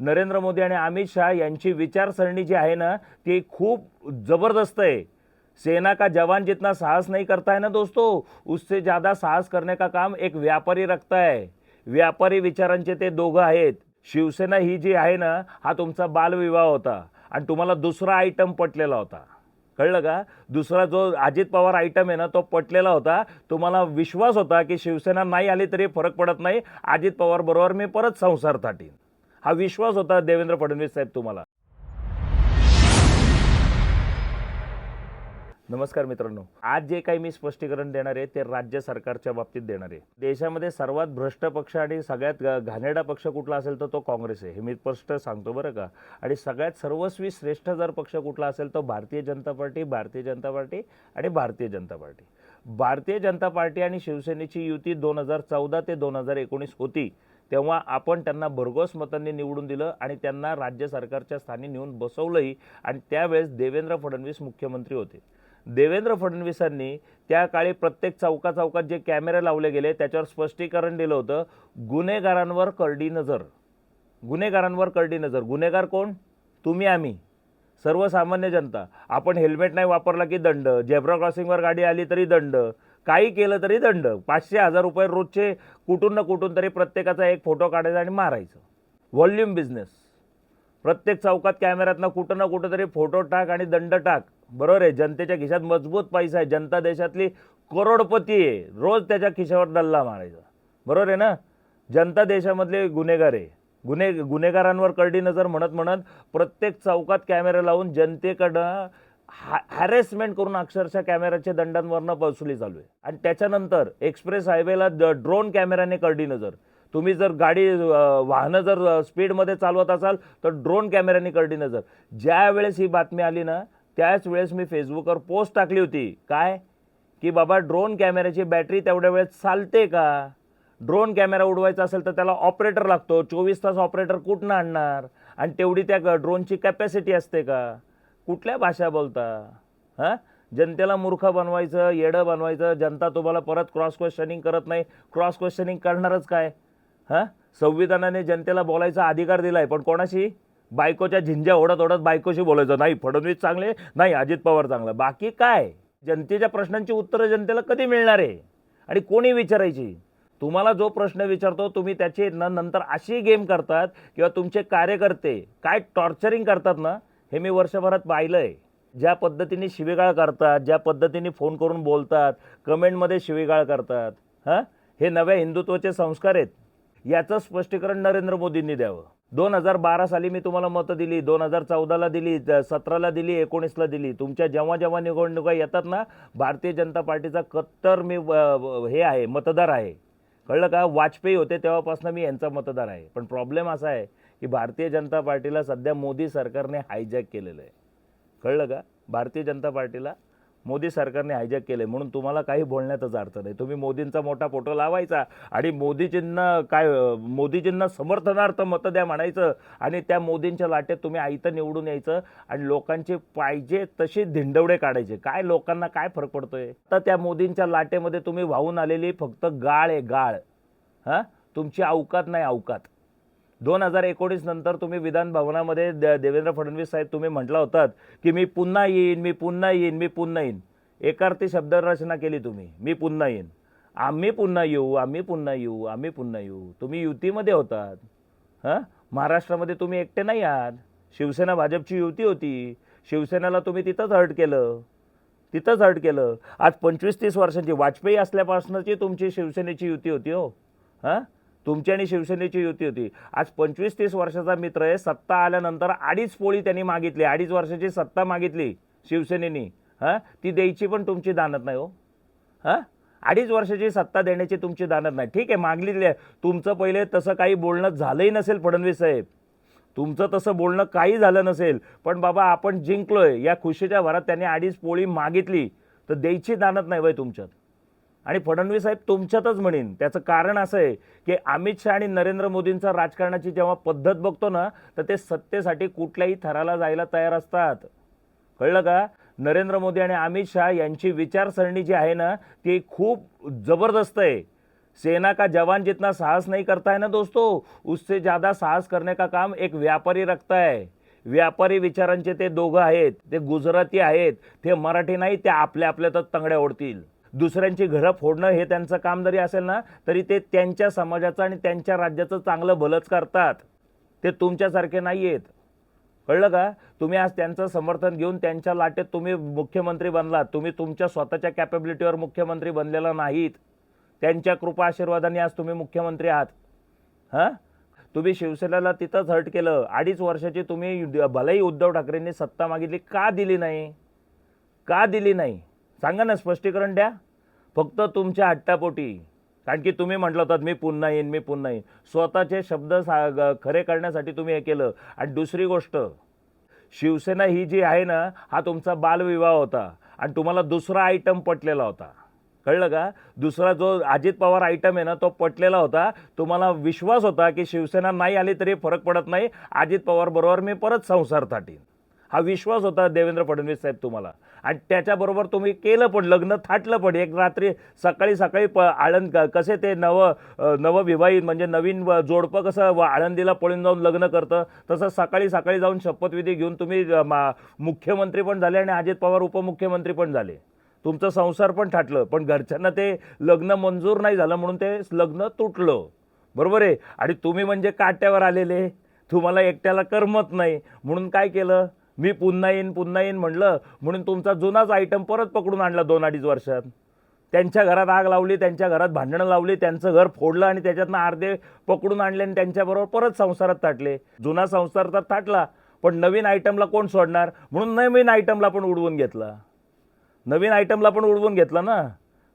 नरेंद्र मोदी आणि अमित शाह यांची विचारसरणी जी आहे ना ती खूप जबरदस्त आहे. सेना का जवान जितना साहस नहीं करता है ना दोस्तों उससे ज़्यादा साहस करने का काम एक व्यापारी रखता है. व्यापारी विचारांचे ते दोघं आहेत. शिवसेना ही जी आहे ना हा तुमचा बालविवाह होता. आणि तुम्हाला दुसरा आयटम पटलेला होता. कळलं का? दुसरा जो अजित पवार आयटम आहे ना तो पटलेला होता. तुम्हाला विश्वास होता की शिवसेना नाही आली तरी फरक पडत नाही. अजित पवार बरोबर मी परत संसार थाटीन. हा विश्वास होता देवेंद्र फडणवीस साहेब तुम्हाला. नमस्कार मित्रांनो. आज जे काही मी स्पष्टीकरण देणार आहे ते राज्य सरकारच्या बाबतीत देणार आहे. देशामध्ये सर्वात भ्रष्ट पक्ष आणि सगळ्यात घाणेडा घाणेरडा पक्ष कुठला असेल तर तो काँग्रेस आहे. हे मी स्पष्ट सांगतो बरं का. आणि सगळ्यात सर्वस्वी श्रेष्ठ जर पक्ष कुठला असेल तर भारतीय जनता पार्टी भारतीय जनता पार्टी आणि भारतीय जनता पार्टी. भारतीय जनता पार्टी आणि शिवसेनेची युती दोन हजार चौदा ते दोन हजार एकोणीस होती. तेव्हा आपण त्यांना भरघोस मतांनी निवडून दिलं आणि त्यांना राज्य सरकारच्या स्थानी नेऊन बसवलंही आणि त्यावेळेस देवेंद्र फडणवीस मुख्यमंत्री होते. देवेंद्र फडणवीसांनी त्या काळी प्रत्येक चौका चौकात जे कॅमेरे लावले गेले त्याच्यावर स्पष्टीकरण दिलं होतं गुन्हेगारांवर करडी नजर. गुन्हेगारांवर करडी नजर. गुन्हेगार कोण? तुम्ही आम्ही. सर्वसामान्य जनता. आपण हेल्मेट नाही वापरला की दंड. झेब्रा क्रॉसिंगवर गाडी आली तरी दंड. काही केलं तरी दंड. पाचशे हजार रुपये रोजचे कुठून ना कुठून तरी प्रत्येकाचा एक फोटो काढायचा आणि मारायचं. व्हॉल्यूम बिझनेस प्रत्येक चौकात कॅमेऱ्यातनं कुठं ना कुठं तरी फोटो टाक आणि दंड टाक. बरोबर आहे? जनतेच्या खिशात मजबूत पैसा आहे. जनता देशातली करोडपती आहे. रोज त्याच्या खिशावर डल्ला मारायचा. बरोबर आहे ना? जनता देशामधले गुन्हेगार आहे. गुन्हे गुन्हेगारांवर करडी नजर म्हणत म्हणत प्रत्येक चौकात कॅमेरा लावून जनतेकडं हा हॅरेसमेंट करून अक्षरशः कॅमेऱ्याच्या दंडांवरनं वसुली चालू आहे. आणि त्याच्यानंतर एक्सप्रेस हायवेला ड्रोन कॅमेऱ्याने करडी नजर. तुम्ही जर गाडी वाहनं जर स्पीडमध्ये चालवत असाल तर ड्रोन कॅमेऱ्याने करडी नजर. ज्या वेळेस ही बातमी आली ना त्याच वेळेस मी फेसबुकवर पोस्ट टाकली होती. काय? की बाबा ड्रोन कॅमेऱ्याची बॅटरी तेवढ्या वेळेत चालते का? ड्रोन कॅमेरा उडवायचा असेल तर त्याला ऑपरेटर लागतो. चोवीस तास ऑपरेटर कुठनं आणणार? आणि तेवढी त्या ड्रोनची कॅपॅसिटी असते का? कुठल्या भाषा बोलता? हां? जनतेला मूर्ख बनवायचं येडं बनवायचं जनता तुम्हाला परत क्रॉस क्वेश्चनिंग करत नाही. क्रॉस क्वेश्चनिंग करणारच काय? हां? संविधानाने जनतेला बोलायचा अधिकार दिला आहे पण कोणाशी? बायकोच्या झिंज्या ओढत ओढत बायकोशी बोलायचं. नाही फडणवीस चांगले नाही अजित पवार चांगलं. बाकी काय? जनतेच्या प्रश्नांची उत्तरं जनतेला कधी मिळणार आहे? आणि कोणी विचारायची? तुम्हाला जो प्रश्न विचारतो तुम्ही त्याची न नंतर अशी गेम करतात किंवा तुमचे कार्यकर्ते काय टॉर्चरिंग करतात ना हे मी वर्षभरात पाहिलं आहे ज्या पद्धतीने शिवीगाळ करतात ज्या पद्धतीने फोन करून बोलतात कमेंटमध्ये शिवीगाळ करतात हां? हे नव्या हिंदुत्वाचे संस्कार आहेत. याचं स्पष्टीकरण नरेंद्र मोदींनी द्यावं. दोन हजार बारा साली मी तुम्हाला मतं दिली दोन हजार चौदाला दिली सतराला दिली एकोणीसला दिली. तुमच्या जेव्हा जेव्हा निवडणुका येतात ना भारतीय जनता पार्टीचा कत्तर मी हे आहे मतदार आहे. कळलं का? वाजपेयी होते तेव्हापासून मी यांचा मतदार आहे. पण प्रॉब्लेम असा आहे की भारतीय जनता पार्टीला सध्या मोदी सरकारने हायजॅक केलेलं आहे. कळलं का? भारतीय जनता पार्टीला मोदी सरकारने हायजॅक केलं आहे म्हणून तुम्हाला काही बोलण्याचाच अर्थ नाही. तुम्ही मोदींचा मोठा फोटो लावायचा आणि मोदीजींना काय मोदीजींना समर्थनार्थ मतं द्या म्हणायचं आणि त्या मोदींच्या लाटेत तुम्ही आयतं निवडून यायचं आणि लोकांचे पाहिजे तसे धिंडवडे काढायचे. काय लोकांना काय फरक पडतोय? तर त्या मोदींच्या लाटेमध्ये तुम्ही वाहून आलेली फक्त गाळ आहे गाळ. हां? तुमची अवकात नाही अवकात. दोन हजार एकोणीस नंतर तुम्ही विधान भवनामध्ये दे- देवेंद्र फडणवीस साहेब तुम्ही म्हटला होतात की मी पुन्हा येईन मी पुन्हा येईन मी पुन्हा येईन. एकार्थी शब्दरचना केली तुम्ही. मी पुन्हा येईन. आम्ही पुन्हा येऊ आम्ही पुन्हा येऊ आम्ही पुन्हा येऊ. तुम्ही युतीमध्ये होतात. हां? महाराष्ट्रामध्ये तुम्ही एकटे नाही आहात. शिवसेना भाजपची युती होती. शिवसेनेला तुम्ही तिथंच हर्ट केलं. तिथंच हर्ट केलं. आज पंचवीस तीस वर्षांची वाजपेयी असल्यापासूनची तुमची शिवसेनेची युती होती हो. हां? तुमची आणि शिवसेनेची युती होती. आज पंचवीस तीस वर्षाचा मित्र आहे. सत्ता आल्यानंतर अडीच पोळी त्यांनी मागितली. अडीच वर्षाची सत्ता मागितली शिवसेनेनी. हां? ती द्यायची पण तुमची दानत नाही हो. हां? अडीच वर्षाची सत्ता देण्याची तुमची दानत नाही. ठीक आहे मागलेली आहे. तुमचं पहिले तसं काही बोलणं झालंही नसेल फडणवीस साहेब. तुमचं तसं बोलणं काही झालं नसेल. पण बाबा आपण जिंकलोय. या खुशीच्या भरात त्यांनी अडीच पोळी मागितली. तर द्यायची दानत नाही बाई तुमच्यात. आणि फडणवीस साहेब तुमच्यातच म्हणेन. त्याचं कारण असं आहे की अमित शहा आणि नरेंद्र मोदींचा राजकारणाची जेव्हा पद्धत बघतो ना तर ते सत्तेसाठी कुठल्याही थराला जायला तयार असतात. कळलं का? नरेंद्र मोदी आणि अमित शहा यांची विचारसरणी जी आहे ना ती खूप जबरदस्त आहे. सेना का जवान जितना साहस नहीं करता है ना दोस्तों उससे ज्यादा साहस करने का काम एक व्यापारी रखता है व्यापारी विचारांचे ते दोघं आहेत ते गुजराती आहेत ते मराठी नाही ते आपल्या आपल्यातच तंगड्या ओढतील. दुसऱ्यांची घरं फोडणं हे त्यांचं काम जरी असेल ना तरी ते त्यांच्या समाजाचं आणि त्यांच्या राज्याचं चांगलं भलंच करतात. ते तुमच्यासारखे नाही आहेत कळलं का? तुम्ही आज त्यांचं समर्थन घेऊन त्यांच्या लाटेत तुम्ही मुख्यमंत्री बनलात. तुम्ही तुमच्या स्वतःच्या कॅपेबिलिटीवर मुख्यमंत्री बनलेला नाहीत. त्यांच्या कृपा आशीर्वादाने आज तुम्ही मुख्यमंत्री आहात. हां? तुम्ही शिवसेनेला तिथंच हट केलं. अडीच वर्षाची तुम्ही भलेही उद्धव ठाकरेंनी सत्ता मागितली. का दिली नाही? का दिली नाही? सांगा ना स्पष्टीकरण द्या. फक्त तुमच्या हट्टापोटी कारण की तुम्ही म्हटलं होतात मी पुन्हा येईन मी पुन्हा येईन. स्वतःचे शब्द सा खरे करण्यासाठी तुम्ही हे केलं. आणि दुसरी गोष्ट शिवसेना ही जी आहे ना हा तुमचा बालविवाह होता. आणि तुम्हाला दुसरा आयटम पटलेला होता. कळलं का? दुसरा जो अजित पवार आयटम आहे ना तो पटलेला होता. तुम्हाला विश्वास होता की शिवसेना नाही आली तरी फरक पडत नाही. अजित पवार बरोबर मी परत संसार थाटीन. हा विश्वास होता देवेंद्र फडणवीस साहेब तुम्हाला. आणि त्याच्याबरोबर तुम्ही केलं पण लग्न थाटलं पण. एक रात्री सकाळी सकाळी प आळंद कसे ते नव नवविवाहित म्हणजे नवीन जोडपं कसं व आळंदीला पळून जाऊन लग्न करतं तसं सकाळी सकाळी जाऊन शपथविधी घेऊन तुम्ही मा- मुख्यमंत्री पण झाले आणि अजित पवार उपमुख्यमंत्री पण झाले. तुमचं संसार पण थाटलं पण घरच्यांना ते लग्न मंजूर नाही झालं म्हणून ते लग्न तुटलं. बरोबर आहे? आणि तुम्ही म्हणजे काट्यावर आलेले तुम्हाला एकट्याला करमत नाही. म्हणून काय केलं? मी पुन्हा येईन पुन्हा येईन म्हणलं म्हणून तुमचा जुनाच आयटम परत पकडून आणला दोन अडीच वर्षात. त्यांच्या घरात आग लावली त्यांच्या घरात भांडणं लावली त्यांचं घर फोडलं आणि त्याच्यातनं अर्धे पकडून आणले आणि त्यांच्याबरोबर परत संसारात ताटले. जुना संसार तर ताटला पण नवीन आयटमला कोण सोडणार? म्हणून नवीन आयटमला पण उडवून घेतला. नवीन आयटमला पण उडवून घेतला ना?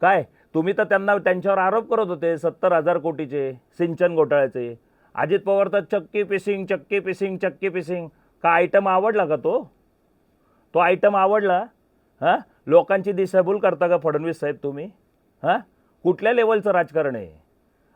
काय? तुम्ही तर त्यांना त्यांच्यावर आरोप करत होते सत्तर हजार कोटीचे सिंचन घोटाळ्याचे. अजित पवार तर चक्की पिसिंग चक्की पिसिंग चक्की पिसिंग. का आयटम आवडला का तो? तो आयटम आवडला हां? लोकांची दिशाभूल करता का फडणवीस साहेब तुम्ही? हां? कुठल्या लेवलचं राजकारण आहे?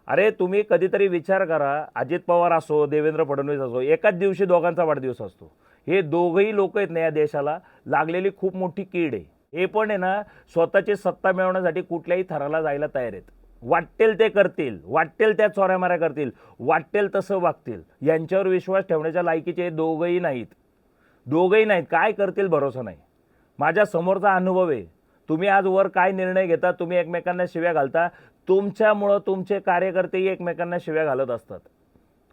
अरे तुम्ही कधीतरी विचार करा अजित पवार असो देवेंद्र फडणवीस असो एकाच दिवशी दोघांचा वाढदिवस असतो. हे दोघंही लोक आहेत ना या देशाला लागलेली खूप मोठी कीड आहे. हे पण आहे ना स्वतःची सत्ता मिळवण्यासाठी कुठल्याही थराला जायला तयार आहेत. वाटेल ते करतील वाटेल त्या चोऱ्यामाऱ्या करतील वाटेल तसं वागतील. यांच्यावर विश्वास ठेवण्याच्या लायकीचे दोघंही नाहीत. दोघंही नाहीत. काय करतील भरोसा नाही. माझ्या समोरचा अनुभव आहे. तुम्ही आज वर काय निर्णय घेता तुम्ही एकमेकांना शिव्या घालता? तुमच्यामुळं तुमचे कार्यकर्तेही एकमेकांना शिव्या घालत असतात.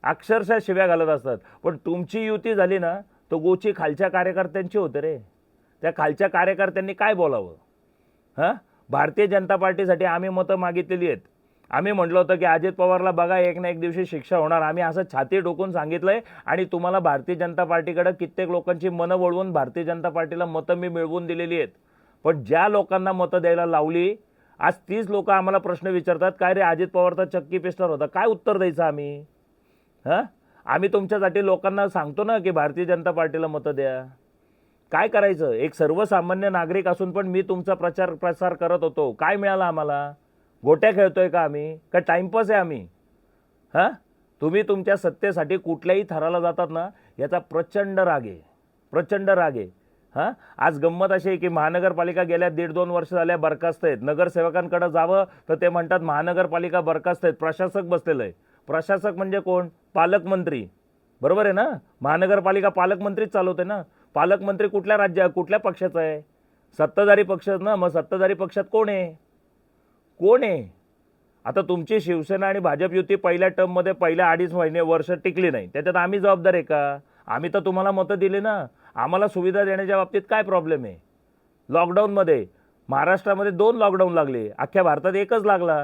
अक्षरशः शिव्या घालत असतात. पण तुमची युती झाली ना तो गोची खालच्या कार्यकर्त्यांची होते रे. त्या खालच्या कार्यकर्त्यांनी काय बोलावं? हां? भारतीय जनता पार्टीसाठी आम्ही मतं मागितलेली आहेत. आम्ही म्हटलं होतं की अजित पवारला बघा एक ना एक दिवशी शिक्षा होणार. आम्ही असं छाती टोकून आहे आणि तुम्हाला भारतीय जनता पार्टीकडं कित्येक लोकांची मनं वळवून भारतीय जनता पार्टीला मतं मी मिळवून दिलेली आहेत. पण ज्या लोकांना मतं द्यायला लावली आज तीच लोक आम्हाला प्रश्न विचारतात काय रे अजित पवार तर चक्की पिस्टर होता काय उत्तर द्यायचं आम्ही? हां? आम्ही तुमच्यासाठी लोकांना सांगतो ना की भारतीय जनता पार्टीला मतं द्या. काय करायचं? एक सर्वसामान्य नागरिक असून पण मी तुमचा प्रचार प्रसार करत होतो. काय मिळालं आम्हाला? गोट्या खेळतोय का आम्ही? का टाइमपास आहे आम्ही? हां? तुम्ही तुमच्या सत्तेसाठी कुठल्याही थराला जातात ना याचा प्रचंड राग आहे. प्रचंड राग आहे. हां? आज गंमत अशी आहे की महानगरपालिका गेल्या दीड दोन वर्ष झाल्या बरखास्त आहेत. नगरसेवकांकडे जावं तर ते म्हणतात महानगरपालिका बरखास्त आहेत. प्रशासक बसलेलं आहे. प्रशासक म्हणजे कोण? पालकमंत्री. बरोबर आहे ना? महानगरपालिका पालकमंत्रीच चालवते ना? पालकमंत्री कुठल्या राज्या कुठल्या पक्षाचा आहे? सत्ताधारी पक्ष ना मग सत्ताधारी पक्षात कोण आहे? कोण आहे? आता तुमची शिवसेना आणि भाजप युती पहिल्या टर्ममध्ये पहिल्या अडीच महिने वर्ष टिकली नाही. त्याच्यात आम्ही जबाबदार आहे का? आम्ही तर तुम्हाला मतं दिली ना. आम्हाला सुविधा देण्याच्या बाबतीत काय प्रॉब्लेम आहे? लॉकडाऊनमध्ये महाराष्ट्रामध्ये दोन लॉकडाऊन लागले. अख्ख्या भारतात एकच लागला.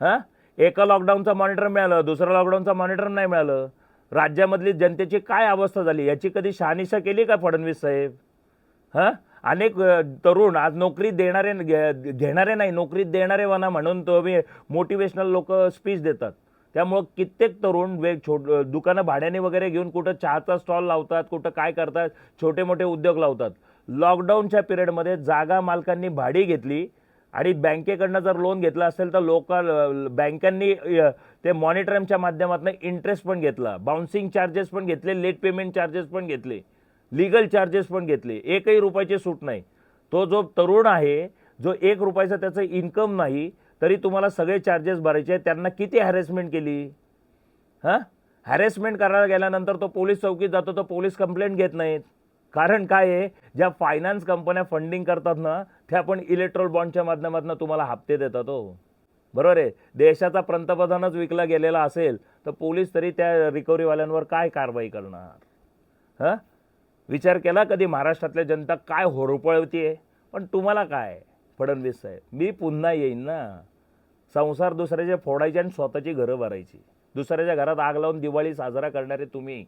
हां? एका लॉकडाऊनचा मॉनिटर मिळालं दुसऱ्या लॉकडाऊनचा मॉनिटर नाही मिळालं. राज्यामधली जनतेची काय अवस्था झाली? याची कधी शहानिशा केली का फडणवीस साहेब? हां? अनेक तरुण आज नोकरी देणारे घे- घेणारे नाही नोकरी देणारे वना म्हणून तुम्ही मोटिवेशनल लोक स्पीच देतात. त्यामुळं कित्येक तरुण वेग छोट दुकानं भाड्याने वगैरे घेऊन कुठं चहाचा स्टॉल लावतात कुठं काय करतात छोटे मोठे उद्योग लावतात. लॉकडाऊनच्या पिरियडमध्ये जागा मालकांनी भाडी घेतली आणि बँकेकडनं जर लोन घेतलं असेल तर लोकल बँकांनी ते मॉनिटरमच्या माध्यमातून इंटरेस्ट पण घेतला. बाउन्सिंग चार्जेस पण घेतले लेट पेमेंट चार्जेस पण घेतले लिगल चार्जेस पण घेतले. एकही रुपयाची सूट नाही. तो जो तरुण आहे जो एक रुपयाचा त्याचं इन्कम नाही तरी तुम्हाला सगळे चार्जेस भरायचे आहेत. त्यांना किती हॅरेसमेंट केली? हां? हॅरेसमेंट करायला गेल्यानंतर तो पोलीस चौकीत जातो तो पोलीस कंप्लेंट घेत नाहीत. कारण काय आहे ज्या फायनान्स कंपन्या फंडिंग करतात ना त्या पण इलेक्ट्रॉल बॉन्डच्या माध्यमातून तुम्हाला हप्ते देतात हो. बरोबर आहे? देशाचा पंतप्रधानच विकला गेलेला असेल तर पोलीस तरी त्या रिकव्हरीवाल्यांवर काय कारवाई करणार? हां? विचार केला कधी? महाराष्ट्रातल्या जनता काय होरपळवती आहे पण तुम्हाला काय फडणवीस साहेब? मी पुन्हा येईन ना. संसार दुसऱ्याचे फोडायचे आणि स्वतःची घरं भरायची. दुसऱ्याच्या घरात आग लावून दिवाळी साजरा करणारे तुम्ही.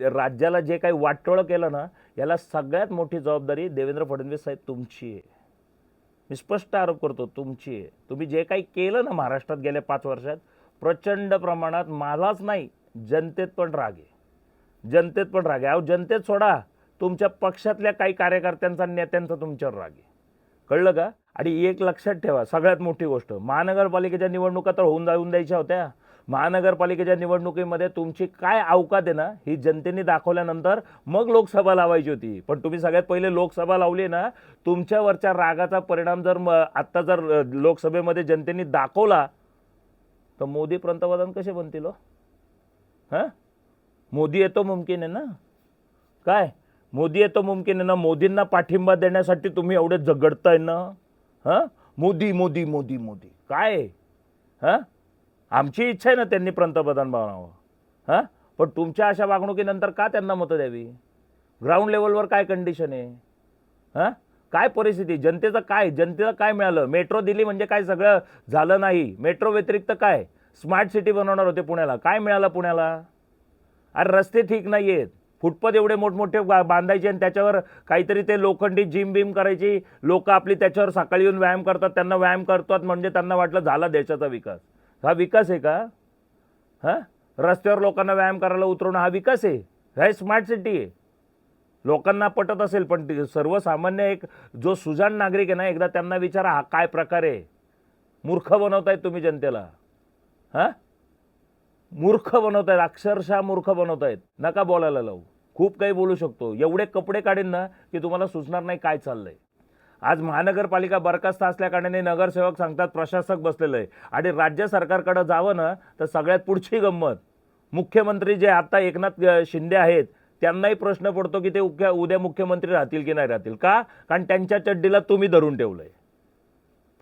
राज्याला जे काही वाटोळं केलं ना याला सगळ्यात मोठी जबाबदारी देवेंद्र फडणवीस साहेब तुमची आहे. मी स्पष्ट आरोप करतो तुमची आहे. तुम्ही जे काही केलं ना महाराष्ट्रात गेल्या पाच वर्षात प्रचंड प्रमाणात माझाच नाही जनतेत पण राग आहे. जनतेत पण राग आहे. अहो जनतेत सोडा. तुमच्या पक्षातल्या काही कार्यकर्त्यांचा नेत्यांचा तुमच्यावर राग आहे. कळलं का? आणि एक लक्षात ठेवा सगळ्यात मोठी गोष्ट महानगरपालिकेच्या निवडणुका तर होऊन जाऊन द्यायच्या होत्या. महानगरपालिकेच्या निवडणुकीमध्ये तुमची काय अवकात आहे ना ही जनतेने दाखवल्यानंतर मग लोकसभा लावायची होती. पण तुम्ही सगळ्यात पहिले लोकसभा लावली ना तुमच्यावरच्या रागाचा परिणाम जर म- आत्ता जर लोकसभेमध्ये जनतेने दाखवला तर मोदी पंतप्रधान कसे बनतील हो? हां? मोदी येतो मुमकिन आहे ना. काय? मोदी येतो मुमकिन आहे ना मोदींना पाठिंबा देण्यासाठी तुम्ही एवढे झगडताय ना. हां? मोदी मोदी मोदी मोदी. काय? हां? आमची इच्छा आहे ना त्यांनी पंतप्रधान बनावं. हां? पण तुमच्या अशा वागणुकीनंतर का त्यांना मतं द्यावी? ग्राउंड लेवलवर काय कंडिशन आहे? हां? काय परिस्थिती? जनतेचं काय? जनतेला काय मिळालं? मेट्रो दिली म्हणजे काय सगळं झालं नाही? मेट्रो व्यतिरिक्त काय? स्मार्ट सिटी बनवणार होते पुण्याला. काय मिळालं पुण्याला? अरे रस्ते ठीक नाही आहेत फुटपथ एवढे मोठमोठे बा- बांधायचे आणि त्याच्यावर काहीतरी ते लोखंडी जिम बिम करायची. लोक आपली त्याच्यावर सकाळी येऊन व्यायाम करतात त्यांना व्यायाम करतात म्हणजे त्यांना वाटलं झाला देशाचा विकास. हा विकास आहे का? हां? रस्त्यावर लोकांना व्यायाम करायला उतरवणं हा विकास आहे. हा स्मार्ट सिटी आहे. लोकांना पटत असेल पण सर्वसामान्य एक जो सुजाण नागरिक आहे ना एकदा त्यांना विचारा हा काय प्रकार आहे? मूर्ख बनवतायत तुम्ही जनतेला. हां? मूर्ख बनवतायत अक्षरशः मूर्ख बनवतायत. नका बोलायला लावू. खूप काही बोलू शकतो. एवढे कपडे काढीन ना की तुम्हाला सुचणार नाही काय चाललंय. आज महानगरपालिका बरखास्त असल्या कारणाने नगरसेवक सांगतात प्रशासक बसलेलं आहे आणि राज्य सरकारकडं जावं ना तर सगळ्यात पुढची गंमत. मुख्यमंत्री जे आता एकनाथ शिंदे आहेत त्यांनाही प्रश्न पडतो की ते उद्या उद्या मुख्यमंत्री राहतील की नाही राहतील. का? कारण त्यांच्या चड्डीला तुम्ही धरून ठेवलंय.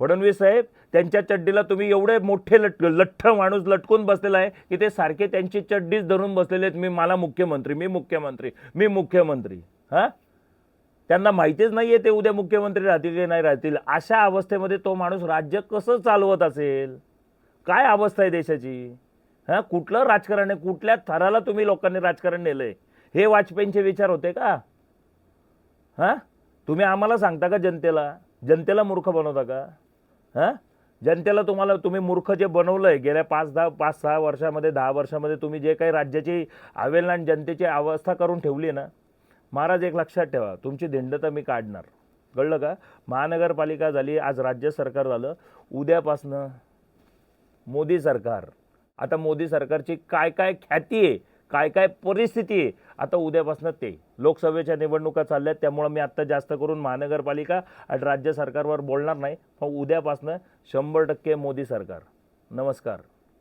फडणवीस साहेब त्यांच्या चड्डीला तुम्ही एवढे मोठे लट लठ्ठ माणूस लटकून बसलेला आहे की ते सारखे त्यांची चड्डीच धरून बसलेले आहेत. मी मला मुख्यमंत्री मी मुख्यमंत्री मी मुख्यमंत्री. हां? त्यांना माहितीच नाहीये ते उद्या मुख्यमंत्री राहतील की नाही राहतील. अशा अवस्थेमध्ये तो माणूस राज्य कसं चालवत असेल? काय अवस्था आहे देशाची? हां? कुठलं राजकारण आहे? कुठल्या थराला तुम्ही लोकांनी राजकारण नेलं आहे हे वाजपेयींचे विचार होते का? हां? तुम्ही आम्हाला सांगता का जनतेला? जनतेला मूर्ख बनवता का? हां? जनतेला तुम्हाला तुम्ही मूर्ख जे बनवलं आहे गेल्या पाच दहा पाच सहा वर्षामध्ये दहा वर्षामध्ये तुम्ही जे काही राज्याची अवेलना जनतेची अवस्था करून ठेवली ना महाराज एक लक्षात ठेवा तुमची दिंड तर मी काढणार. कळलं का? महानगरपालिका झाली आज राज्य सरकार झालं उद्यापासनं मोदी सरकार. आता मोदी सरकारची काय काय ख्याती आहे काय काय परिस्थिती आहे आता उद्यापासनं ते. लोकसभेच्या निवडणुका चालल्या त्यामुळं मी आत्ता जास्त करून महानगरपालिका आणि राज्य सरकारवर बोलणार नाही. पण उद्यापासनं शंभर टक्के मोदी सरकार. नमस्कार.